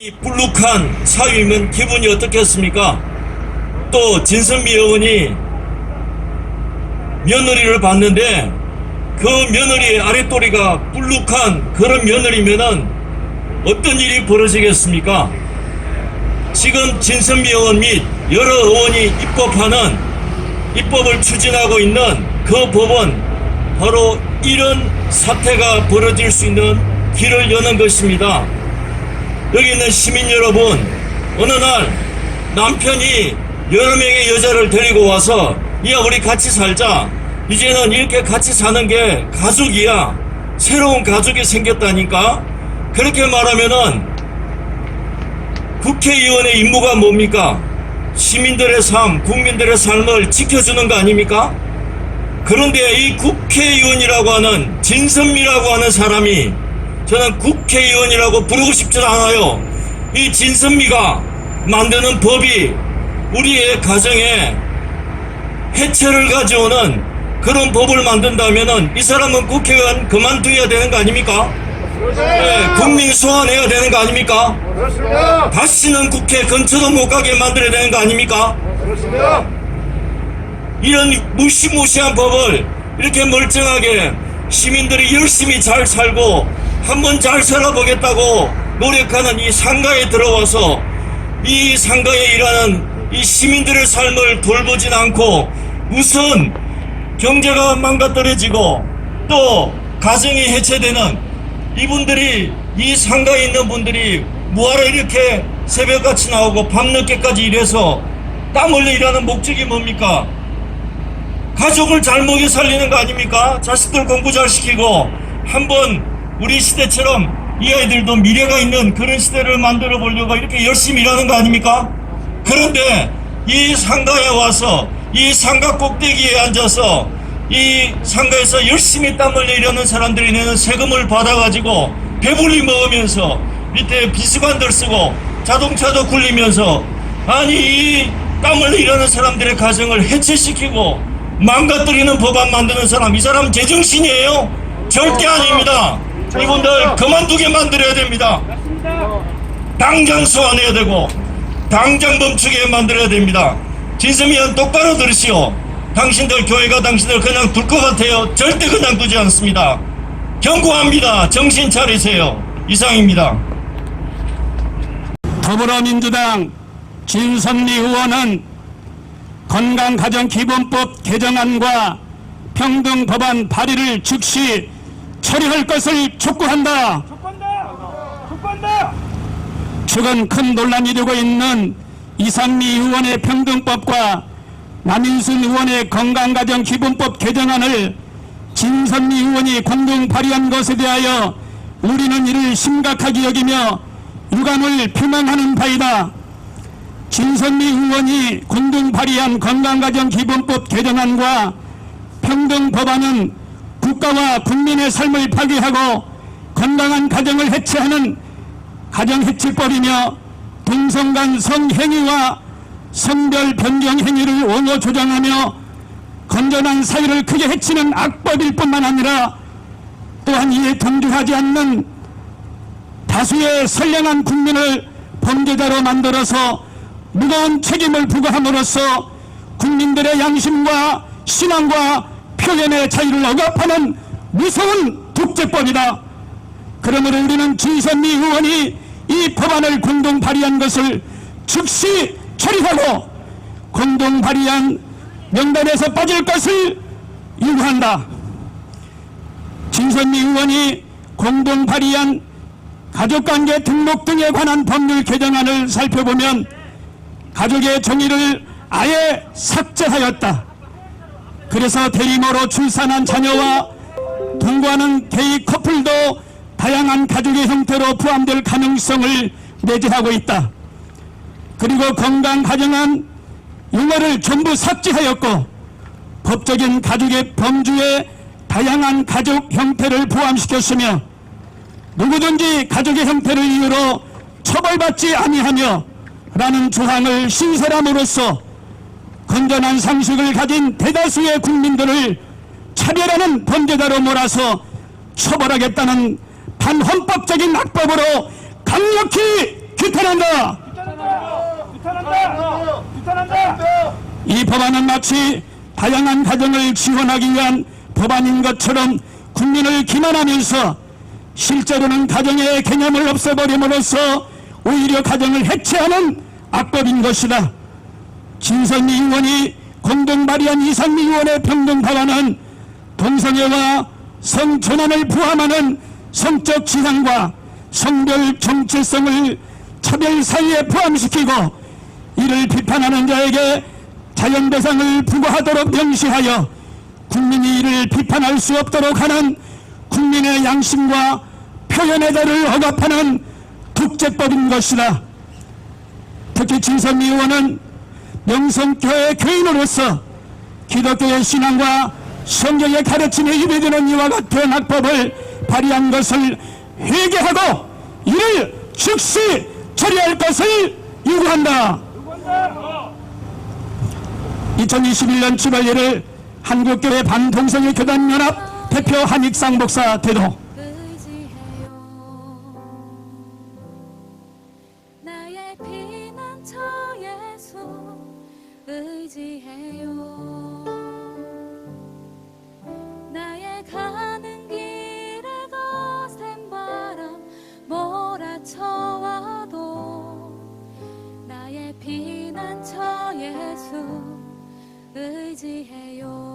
이 불룩한 사위면 기분이 어떻겠습니까? 또 진선미 의원이 며느리를 봤는데 그 며느리의 아랫도리가 불룩한 그런 며느리면은 어떤 일이 벌어지겠습니까? 지금 진선미 의원 및 여러 의원이 입법하는 입법을 추진하고 있는 그 법은 바로 이런 사태가 벌어질 수 있는 길을 여는 것입니다. 여기 있는 시민 여러분, 어느 날 남편이 여러 명의 여자를 데리고 와서, 야, 우리 같이 살자. 이제는 이렇게 같이 사는 게 가족이야. 새로운 가족이 생겼다니까? 그렇게 말하면은 국회의원의 임무가 뭡니까? 시민들의 삶, 국민들의 삶을 지켜주는 거 아닙니까? 그런데 이 국회의원이라고 하는 진선미라고 하는 사람이 저는 국회의원이라고 부르고 싶지 않아요. 이 진선미가 만드는 법이 우리의 가정에 해체를 가져오는 그런 법을 만든다면은 이 사람은 국회의원 그만둬야 되는 거 아닙니까? 네, 국민 소환해야 되는 거 아닙니까? 그렇습니다. 다시는 국회 근처도 못 가게 만들어야 되는 거 아닙니까? 그렇습니다. 이런 무시무시한 법을 이렇게 멀쩡하게 시민들이 열심히 잘 살고 한번 잘 살아보겠다고 노력하는 이 상가에 들어와서 이 상가에 일하는 이 시민들의 삶을 돌보진 않고 우선 경제가 망가떨어지고 또 가정이 해체되는 이분들이 이 상가에 있는 분들이 뭐하러 이렇게 새벽같이 나오고 밤늦게까지 일해서 땀 흘려 일하는 목적이 뭡니까? 가족을 잘 먹여 살리는 거 아닙니까? 자식들 공부 잘 시키고 한번 우리 시대처럼 이 아이들도 미래가 있는 그런 시대를 만들어 보려고 이렇게 열심히 일하는 거 아닙니까? 그런데 이 상가에 와서 이 상가 꼭대기에 앉아서 이 상가에서 열심히 땀 흘려 일하는 사람들이 내는 세금을 받아가지고 배불리 먹으면서 밑에 비수관들 쓰고 자동차도 굴리면서 아니 이땀 흘려 일하는 사람들의 가정을 해체시키고 망가뜨리는 법안 만드는 사람 이 사람 제정신이에요? 절대 아닙니다. 이분들 그만두게 만들어야 됩니다. 당장 소환해야 되고 당장 멈추게 만들어야 됩니다. 진수미연 똑바로 들으시오. 당신들 교회가 당신들 그냥 둘 것 같아요. 절대 그냥 두지 않습니다. 경고합니다. 정신 차리세요. 이상입니다. 더불어민주당 진선미 의원은 건강가정기본법 개정안과 평등법안 발의를 즉시 처리할 것을 촉구한다. 촉구한다. 촉구한다. 최근 큰 논란이 되고 있는 이상미 의원의 평등법과 남인순 의원의 건강가정기본법 개정안을 진선미 의원이 공동 발의한 것에 대하여 우리는 이를 심각하게 여기며 유감을 표명하는 바이다. 진선미 의원이 공동 발의한 건강가정기본법 개정안과 평등법안은 국가와 국민의 삶을 파괴하고 건강한 가정을 해체하는 가정해체법이며 동성간 성행위와 성별 변경 행위를 원호 조장하며 건전한 사회를 크게 해치는 악법일 뿐만 아니라 또한 이에 동조하지 않는 다수의 선량한 국민을 범죄자로 만들어서 무거운 책임을 부과함으로써 국민들의 양심과 신앙과 표현의 자유를 억압하는 무서운 독재법이다. 그러므로 우리는 진선미 의원이 이 법안을 공동 발의한 것을 즉시 처리하고 공동 발의한 명단에서 빠질 것을 요구한다. 진선미 의원이 공동 발의한 가족관계 등록 등에 관한 법률 개정안을 살펴보면 가족의 정의를 아예 삭제하였다. 그래서 대리모로 출산한 자녀와 동거하는 게이 커플도 다양한 가족의 형태로 포함될 가능성을 내재하고 있다. 그리고 건강 가정한 용어를 전부 삭제하였고 법적인 가족의 범주에 다양한 가족 형태를 포함시켰으며 누구든지 가족의 형태를 이유로 처벌받지 아니하며 라는 조항을 신설함으로써 건전한 상식을 가진 대다수의 국민들을 차별하는 범죄자로 몰아서 처벌하겠다는 반헌법적인 악법으로 강력히 규탄한다. 규탄한다! 규탄한다! 이 법안은 마치 다양한 가정을 지원하기 위한 법안인 것처럼 국민을 기만하면서 실제로는 가정의 개념을 없애버림으로써 오히려 가정을 해체하는 악법인 것이다. 진선미 의원이 공동 발의한 이상미 의원의 평등 법안은 동성애와 성전환을 포함하는 성적 지상과 성별 정체성을 차별 사이에 포함시키고 이를 비판하는 자에게 자연 배상을 부과하도록 명시하여 국민이 이를 비판할 수 없도록 하는 국민의 양심과 표현의 자를 억압하는 독재법인 것이다. 특히 진선미 의원은 명성교회 교인으로서 기독교의 신앙과 성경의 가르침에 입에드는 이와 같은 학법을 발의한 것을 회개하고 이를 즉시 처리할 것을 요구한다. 2021년 7월 1일 한국교회 반동성애 교단연합 대표 한익상 목사 대도 의지해요